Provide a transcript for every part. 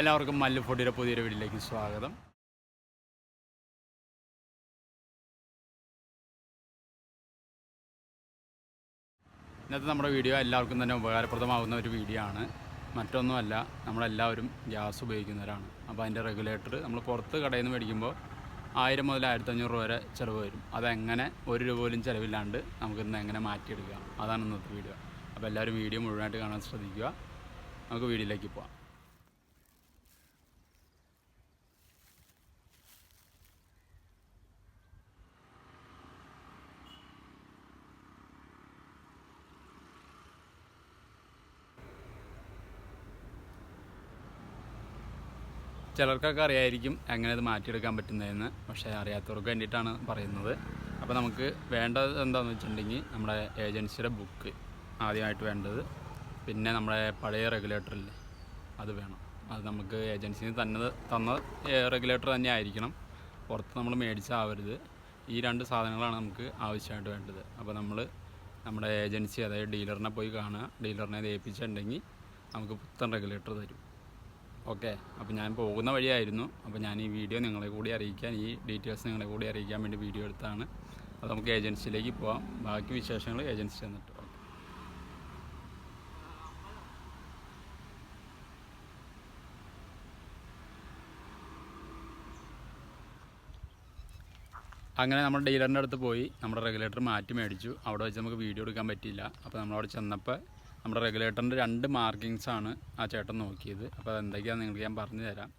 എല്ലാവർക്കും മല്ലുപൊടിയുടെ പുതിയൊരു വീട്ടിലേക്ക് സ്വാഗതം. ഇന്നത്തെ നമ്മുടെ വീഡിയോ എല്ലാവർക്കും തന്നെ ഉപകാരപ്രദമാകുന്ന ഒരു വീഡിയോ ആണ്. മറ്റൊന്നുമല്ല നമ്മളെല്ലാവരും ഗ്യാസ് ഉപയോഗിക്കുന്നവരാണ്. അപ്പോൾ അതിന്റെ റെഗുലേറ്റർ നമ്മൾ പുറത്ത് കടയിൽ നിന്ന് മേടിക്കുമ്പോൾ ആയിരം മുതൽ ആയിരത്തഞ്ഞൂറ് രൂപ വരെ ചിലവ് വരും. അതെങ്ങനെ ഒരു രൂപ പോലും ചിലവില്ലാണ്ട് നമുക്കിന്ന് എങ്ങനെ മാറ്റിയെടുക്കാം? അതാണ് ഇന്നത്തെ വീഡിയോ. അപ്പോൾ എല്ലാവരും വീഡിയോ മുഴുവനായിട്ട് കാണാൻ ശ്രദ്ധിക്കുക. നമുക്ക് വീഡിയോയിലേക്ക് പോവാം. ചിലർക്കൊക്കെ അറിയായിരിക്കും എങ്ങനെ അത് മാറ്റിയെടുക്കാൻ പറ്റുന്നതെന്ന്. പക്ഷേ അറിയാത്തവർക്ക് വേണ്ടിയിട്ടാണ് പറയുന്നത്. അപ്പോൾ നമുക്ക് വേണ്ടത് എന്താണെന്ന് വെച്ചിട്ടുണ്ടെങ്കിൽ നമ്മുടെ ഏജൻസിയുടെ ബുക്ക് ആദ്യമായിട്ട് വേണ്ടത്. പിന്നെ നമ്മുടെ പഴയ റെഗുലേറ്ററില്ലേ അത് വേണം. അത് നമുക്ക് ഏജൻസിന് തന്നെ തന്ന റെഗുലേറ്റർ തന്നെ ആയിരിക്കണം. പുറത്ത് നമ്മൾ മേടിച്ചാവരുത്. ഈ രണ്ട് സാധനങ്ങളാണ് നമുക്ക് ആവശ്യമായിട്ട് വേണ്ടത്. അപ്പോൾ നമ്മൾ നമ്മുടെ ഏജൻസി അതായത് ഡീലറിനെ പോയി കാണുക. ഡീലറിനെ ഏൽപ്പിച്ചിട്ടുണ്ടെങ്കിൽ നമുക്ക് പുത്തൻ റെഗുലേറ്റർ തരും. ഓക്കെ. അപ്പോൾ ഞാൻ പോകുന്ന വഴിയായിരുന്നു. അപ്പോൾ ഞാൻ ഈ വീഡിയോ നിങ്ങളെ കൂടി അറിയിക്കാൻ ഈ ഡീറ്റെയിൽസ് നിങ്ങളെ കൂടി അറിയിക്കാൻ വേണ്ടി വീഡിയോ എടുത്താണ്. അത് നമുക്ക് ഏജൻസിയിലേക്ക് പോവാം. ബാക്കി വിശേഷങ്ങൾ ഏജൻസി തന്നിട്ട് ഓക്കെ. അങ്ങനെ നമ്മുടെ ഡീലറിന്റെ അടുത്ത് പോയി. നമ്മുടെ റെഗുലേറ്റർ മാറ്റി മേടിച്ചു. അവിടെ വെച്ച് നമുക്ക് വീഡിയോ എടുക്കാൻ പറ്റിയില്ല. അപ്പോൾ നമ്മളവിടെ ചെന്നപ്പോൾ നമ്മുടെ റെഗുലേറ്ററിന്റെ രണ്ട് മാർക്കിങ്സ് ആണ് ആ ചേട്ടൻ നോക്കിയത്. അപ്പോൾ അതെന്തൊക്കെയാണെന്ന് നിങ്ങൾക്ക് ഞാൻ പറഞ്ഞു തരാം.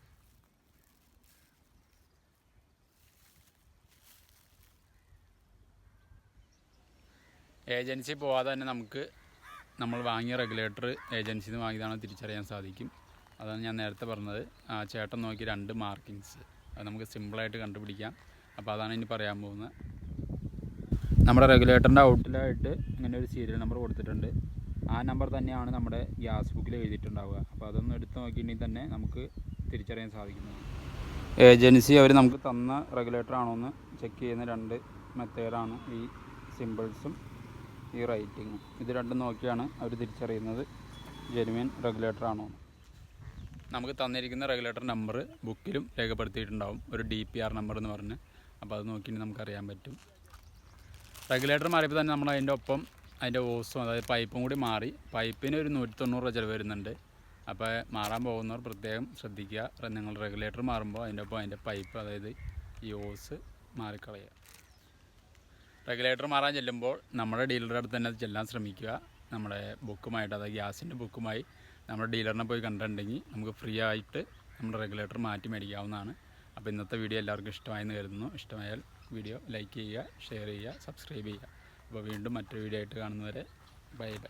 ഏജൻസി പോവാതെ തന്നെ നമുക്ക് നമ്മൾ വാങ്ങിയ റെഗുലേറ്റർ ഏജൻസിയിൽ നിന്ന് വാങ്ങിയതാണ് തിരിച്ചറിയാൻ സാധിക്കും. അതാണ് ഞാൻ നേരത്തെ പറഞ്ഞത്. ആ ചേട്ടൻ നോക്കി രണ്ട് മാർക്കിങ്സ് അത് നമുക്ക് സിമ്പിളായിട്ട് കണ്ടുപിടിക്കാം. അപ്പോൾ അതാണ് ഇനി പറയാൻ പോകുന്നത്. നമ്മുടെ റെഗുലേറ്ററിന്റെ ഔട്ടിലായിട്ട് ഇങ്ങനെ ഒരു സീരിയൽ നമ്പർ കൊടുത്തിട്ടുണ്ട്. ആ നമ്പർ തന്നെയാണ് നമ്മുടെ ഗ്യാസ് ബുക്കിൽ എഴുതിയിട്ടുണ്ടാവുക. അപ്പോൾ അതൊന്ന് എടുത്ത് നോക്കിയിട്ടുണ്ടെങ്കിൽ തന്നെ നമുക്ക് തിരിച്ചറിയാൻ സാധിക്കുന്നതാണ് ഏജൻസി അവർ നമുക്ക് തന്ന റെഗുലേറ്റർ ആണോ എന്ന് ചെക്ക് ചെയ്യുന്ന രണ്ട് മെത്തേഡാണ് ഈ സിമ്പിൾസും ഈ റൈറ്റിങ്ങും ഇത് രണ്ടും നോക്കിയാണ് അവർ തിരിച്ചറിയുന്നത് ജെനുവിൻ റെഗുലേറ്റർ ആണോ നമുക്ക് തന്നിരിക്കുന്ന റെഗുലേറ്റർ നമ്പർ ബുക്കിലും രേഖപ്പെടുത്തിയിട്ടുണ്ടാവും. ഒരു ഡി പി ആർ നമ്പർ എന്ന് പറഞ്ഞ്. അപ്പോൾ അത് നോക്കിയിട്ട് നമുക്കറിയാൻ പറ്റും. റെഗുലേറ്റർ മാറിയപ്പോൾ തന്നെ നമ്മൾ അതിന്റെ ഒപ്പം അതിന്റെ ഓസും അതായത് പൈപ്പും കൂടി മാറി. പൈപ്പിന് ഒരു നൂറ്റി തൊണ്ണൂറ് രൂപ ചിലവ് വരുന്നുണ്ട്. അപ്പോൾ മാറാൻ പോകുന്നവർ പ്രത്യേകം ശ്രദ്ധിക്കുക. നിങ്ങൾ റെഗുലേറ്റർ മാറുമ്പോൾ അതിന്റെ ഒപ്പം അതിന്റെ പൈപ്പ് അതായത് ഈ ഓസ് മാറിക്കളയുക. റെഗുലേറ്റർ മാറാൻ ചെല്ലുമ്പോൾ നമ്മുടെ ഡീലറുടെ അടുത്ത് തന്നെ ചെല്ലാൻ ശ്രമിക്കുക. നമ്മുടെ ബുക്കുമായിട്ട് അതായത് ഗ്യാസിന്റെ ബുക്കുമായി നമ്മുടെ ഡീലറിനെ പോയി കണ്ടിട്ടുണ്ടെങ്കിൽ നമുക്ക് ഫ്രീ ആയിട്ട് നമ്മുടെ റെഗുലേറ്റർ മാറ്റി മേടിക്കാവുന്നതാണ്. അപ്പോൾ ഇന്നത്തെ വീഡിയോ എല്ലാവർക്കും ഇഷ്ടമായെന്ന് കരുതുന്നു. ഇഷ്ടമായാൽ വീഡിയോ ലൈക്ക് ചെയ്യുക ഷെയർ ചെയ്യുക സബ്സ്ക്രൈബ് ചെയ്യുക. അപ്പോൾ വീണ്ടും മറ്റൊരു വീഡിയോ ആയിട്ട് കാണുന്നവരെ ബൈ ബൈ.